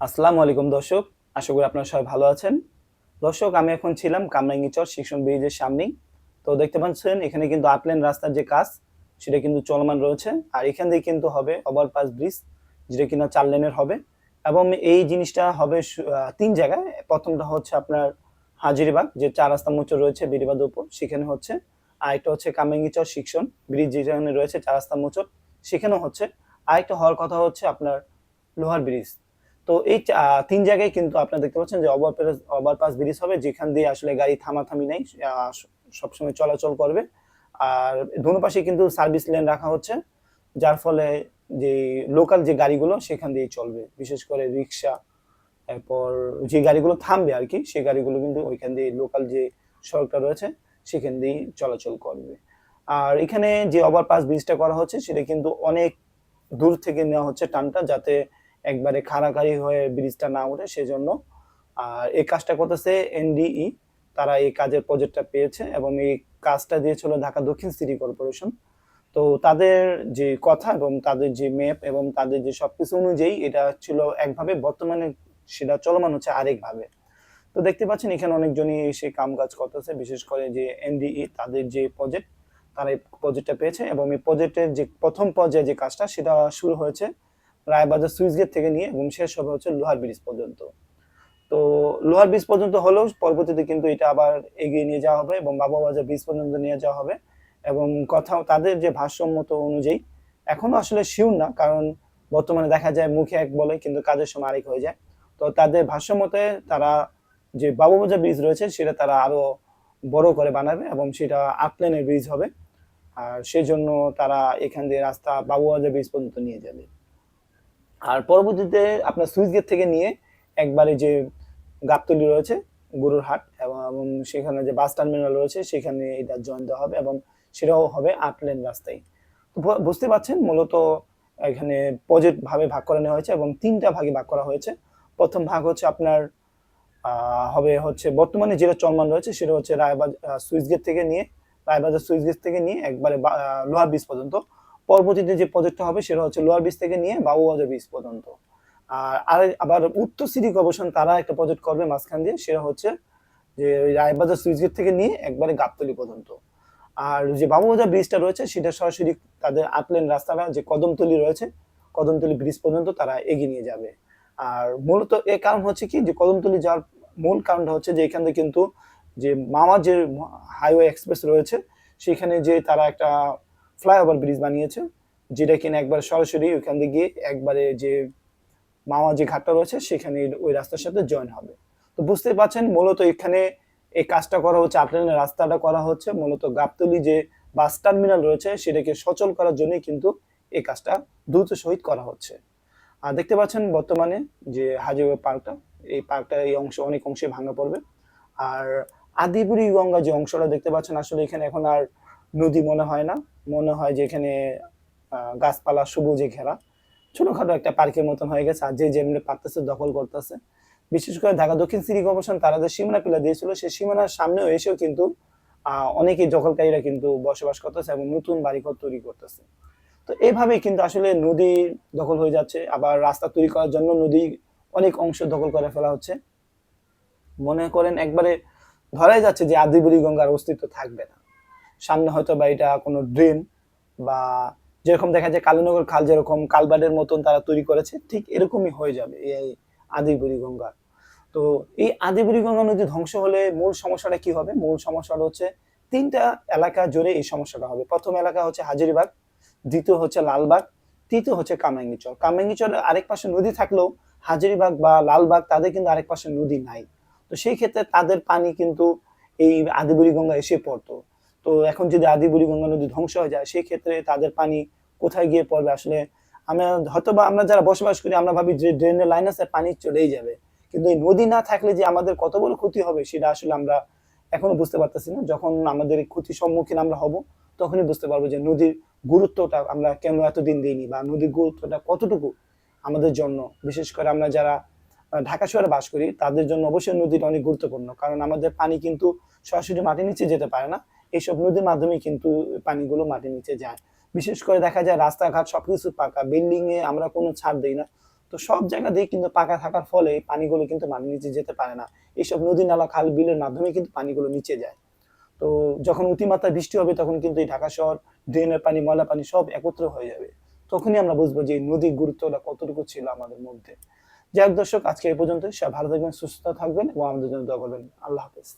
আসসালামু আলাইকুম দর্শক, আশা করি আপনারা সবাই ভালো আছেন। দর্শক, আমি এখন ছিলাম কামরাঙ্গিচর শিক্ষণ ব্রিজের সামনেই। তো দেখতে পাচ্ছেন, এখানে কিন্তু আটলেন রাস্তার যে কাজ, সেটা কিন্তু চলমান রয়েছে। আর এখান থেকে কিন্তু হবে ওভারপাস ব্রিজ যেটা কিনা চার লেনের হবে। এবং এই জিনিসটা হবে তিন জায়গায়। প্রথমটা হচ্ছে আপনার হাজিরিবাগ, যে চার রাস্তা মোচর রয়েছে বেরিবাদ উপর, সেখানে হচ্ছে। আর একটা হচ্ছে কামরাঙ্গিচর শিক্ষণ ব্রিজ, যেখানে রয়েছে চার রাস্তা মোচর সেখানেও হচ্ছে। আরেকটা হওয়ার কথা হচ্ছে আপনার লোহার ব্রিজ তো এই তিন জায়গায় কিন্তু আপনারা দেখতে পাচ্ছেন যে ওভারপাস ওভারপাস ব্রিজ হবে, যেখান দিয়ে আসলে গাড়ি থামাথামি নেই সবসময় চলাচল করবে। আর দোনো পাশে কিন্তু সার্ভিস লেন রাখা হচ্ছে, যার ফলে যে লোকাল যে গাড়িগুলো সেখান দিয়ে চলবে, বিশেষ করে রিক্সা, এরপর যে গাড়িগুলো থামবে আর কি, সেই গাড়িগুলো কিন্তু ওইখান দিয়ে লোকাল যে সড়কটা রয়েছে, সেখান দিয়েই চলাচল করবে। আর এখানে যে ওভারপাস ব্রিজটা করা হচ্ছে, সেটা কিন্তু অনেক দূর থেকে নেওয়া হচ্ছে টানটা, যাতে একবারে খাড়াখাড়ি হয়ে ব্রিজটা না ওঠে, সেজন্য, আর এই কাজটা করতেছে এনডিই। তারা এই কাজের প্রজেক্টটা পেয়েছে এবং এই কাজটা দিয়েছিল ঢাকা দক্ষিণ সিটি কর্পোরেশন। তো তাদের যে কথা এবং তাদের যে ম্যাপ এবং তাদের যে সবকিছু অনুযায়ী এটা ছিল একভাবে, বর্তমানে সেটা চলমান হচ্ছে আরেকভাবে। তো দেখতে পাচ্ছেন, এখানে অনেকজনই এসে কাম কাজ করতেছে, বিশেষ করে যে এনডিই, তাদের যে প্রজেক্ট তারা এই প্রজেক্টটা পেয়েছে এবং এই প্রজেক্টের যে প্রথম পর্যায়ে যে কাজটা, সেটা শুরু হয়েছে রায়বাজার সুইচ গেট থেকে নিয়ে এবং শেষ হবে হচ্ছে লোহার ব্রিজ পর্যন্ত। তো লোহার ব্রিজ পর্যন্ত হলেও পরবর্তীতে কিন্তু এটা আবার এগিয়ে নিয়ে যাওয়া হবে এবং বাবা বাজার ব্রিজ পর্যন্ত নিয়ে যাওয়া হবে এবং কথা তাদের যে ভারসাম্যত অনুযায়ী এখনও আসলে শিউর না, কারণ বর্তমানে দেখা যায় মুখে এক বলে, কিন্তু কাজের সময় আরেক হয়ে যায়। তো তাদের ভারসাম্যতে তারা যে বাবুবাজার ব্রিজ রয়েছে সেটা তারা আরও বড় করে বানাবে এবং সেটা আট লেনের ব্রিজ হবে। আর সেজন্য তারা এখান দিয়ে রাস্তা বাবুবাজার ব্রিজ পর্যন্ত নিয়ে যাবে। আর পরবর্তীতে আপনার সুইচ গেট থেকে নিয়ে একবারে যে গাবতলি রয়েছে, গরুর হাট এবং সেখানে যে বাস টার্মিনাল রয়েছে, সেখানে এটা জয়েন দেওয়া হবে এবং সেটাও হবে আট লেন রাস্তায়। তো বুঝতে পারছেন, মূলত এখানে ভাবে ভাগ করে নেওয়া হয়েছে এবং তিনটা ভাগে ভাগ করা হয়েছে। প্রথম ভাগ হচ্ছে আপনার হবে হচ্ছে বর্তমানে যেটা চলমান রয়েছে, সেটা হচ্ছে রায়বাজার সুইচ গেট থেকে নিয়ে, রায়বাজার সুইচ গেট থেকে নিয়ে একবারে লোহার ব্রিজ পর্যন্ত পরবর্তীতে যে প্রজেক্টটা হবে সেটা হচ্ছে লোয়ার ব্রিজ থেকে নিয়ে বাবুবাজার ব্রিজ পর্যন্ত। আর আর আবার উত্তর সিটি কর্পোরেশন তারা একটা প্রজেক্ট করবে মাঝখান দিয়ে, সেটা হচ্ছে যে রায়বাজার সুইচ গেট থেকে নিয়ে একবারে গাবতলি পর্যন্ত। আর যে বাবুবাজার ব্রিজটা রয়েছে, সেটা সরাসরি তাদের আটলেন রাস্তাটা, যে কদমতলি রয়েছে, কদমতলি ব্রিজ পর্যন্ত তারা এগিয়ে নিয়ে যাবে। আর মূলত এর কারণ হচ্ছে কি, যে কদমতলি যাওয়ার মূল কারণটা হচ্ছে যে এখান কিন্তু যে মামা যে হাইওয়ে এক্সপ্রেস রয়েছে, সেখানে যে তারা একটা ফ্লাইওভার ব্রিজ বানিয়েছে, যেটা কিনা একবার সরাসরি ওইখান দিয়ে গিয়ে একবারে যে মামা যে ঘাটটা রয়েছে, সেখানে ওই রাস্তার সাথে জয়েন হবে। তো বুঝতেই পারছেন, মূলত এখানে এই কাজটা করা হচ্ছে আটলেনের রাস্তাটা করা হচ্ছে, মূলত গাবতলি যে বাস টার্মিনাল রয়েছে, সেটাকে সচল করার জন্যই কিন্তু এই কাজটা দ্রুত সহিত করা হচ্ছে। আর দেখতে পাচ্ছেন বর্তমানে যে হাজিওয়ে পার্কটা, এই পার্কটা এই অংশ, অনেক অংশে ভাঙা পড়বে। আর আদিপুরি গঙ্গা যে অংশটা দেখতে পাচ্ছেন, আসলে এখানে এখন আর নদী মনে হয় না। মনে হয় যে এখানে আহ, গাছপালা সবুজে ঘেরা। ছোটখাটো একটা পার্কের মতন হয়ে গেছে। আর যে যেমনি পারতেছে দখল করতেছে। বিশেষ করে ঢাকা দক্ষিণ সিটি কর্পোরেশন তারা যে সীমানা পিলা দিয়েছিল সেই সীমানার সামনেও এসেও কিন্তু অনেকেই দখলকারীরা কিন্তু বসবাস করতেছে এবং নতুন বাড়িঘর তৈরি করতেছে। তো এইভাবে কিন্তু আসলে নদী দখল হয়ে যাচ্ছে। আবার রাস্তা তৈরি করার জন্য নদী অনেক অংশ দখল করে ফেলা হচ্ছে। মনে করেন একবারে ধরাই যাচ্ছে যে আদিবুড়ি গঙ্গার অস্তিত্ব থাকবে না। সামনে হয়তো বা এটা কোনো ড্রেন বা যেরকম দেখা যায় কালীনগর খাল যেরকম কালবাডের মতন তারা তৈরি করেছে, ঠিক এরকমই হয়ে যাবে এই আদিবুড়ি গঙ্গা তো এই আদিবুড়ি গঙ্গা নদী ধ্বংস হলে মূল সমস্যাটা কি হবে? মূল সমস্যাটা হচ্ছে তিনটা এলাকা জুড়ে এই সমস্যাটা হবে। প্রথম এলাকা হচ্ছে হাজারিবাগ, দ্বিতীয় হচ্ছে লালবাগ, তৃতীয় হচ্ছে কামরাঙ্গীচর কামরাঙ্গীচর আরেক পাশে নদী থাকলেও হাজারিবাগ বা লালবাগ তাদের কিন্তু আরেক পাশে নদী নাই। তো সেই ক্ষেত্রে তাদের পানি কিন্তু এই আদিবুড়ি গঙ্গা এসে পড়তো। তো এখন যদি আদিবুড়ি গঙ্গা নদী ধ্বংস হয়ে যায়, সেই ক্ষেত্রে তাদের পানি কোথায় গিয়ে পড়বে? আসলে আমরা হয়তো বা আমরা যারা বসবাস করি, আমরা ভাবি যে ড্রেনের লাইন আছে, পানি চলেই যাবে। কিন্তু এই নদী না থাকলে যে আমাদের কত বড় ক্ষতি হবে, সেটা আসলে আমরা এখনও বুঝতে পারতেছি না। যখন আমাদের ক্ষতির সম্মুখীন আমরা হব, তখনই বুঝতে পারব যে নদীর গুরুত্বটা আমরা কেন এতদিন দিইনি বা নদীর গুরুত্বটা কতটুকু আমাদের জন্য। বিশেষ করে আমরা যারা ঢাকা শহরে বাস করি, তাদের জন্য অবশ্যই নদীটা অনেক গুরুত্বপূর্ণ। কারণ আমাদের পানি কিন্তু সরাসরি মাটির নিচে যেতে পারে না। এইসব নদীর মাধ্যমে কিন্তু পানিগুলো মাটির নিচে যায়। বিশেষ করে দেখা যায় রাস্তাঘাট সবকিছু পাকা বিল্ডিং এ আমরা কোনো ছাড় দিই না। তো সব জায়গা দিয়ে কিন্তু পাকা থাকার ফলে পানিগুলো কিন্তু মাটির নিচে যেতে পারে না। এইসব নদী, নালা, খাল, বিলের মাধ্যমে কিন্তু পানিগুলো নিচে যায়। তো যখন অতিমাত্রায় বৃষ্টি হবে তখন কিন্তু এই ঢাকা শহর, ড্রেনের পানি ময়লা পানি সব একত্র হয়ে যাবে। তখনই আমরা বুঝব যে নদীর গুরুত্বটা কতটুকু ছিল আমাদের মধ্যে। যাই দর্শক, আজকে এই পর্যন্ত সব ভালো থাকবেন, সুস্থ থাকবেন এবং আমাদের জন্য দোয়া করবেন। আল্লাহ হাফেজ।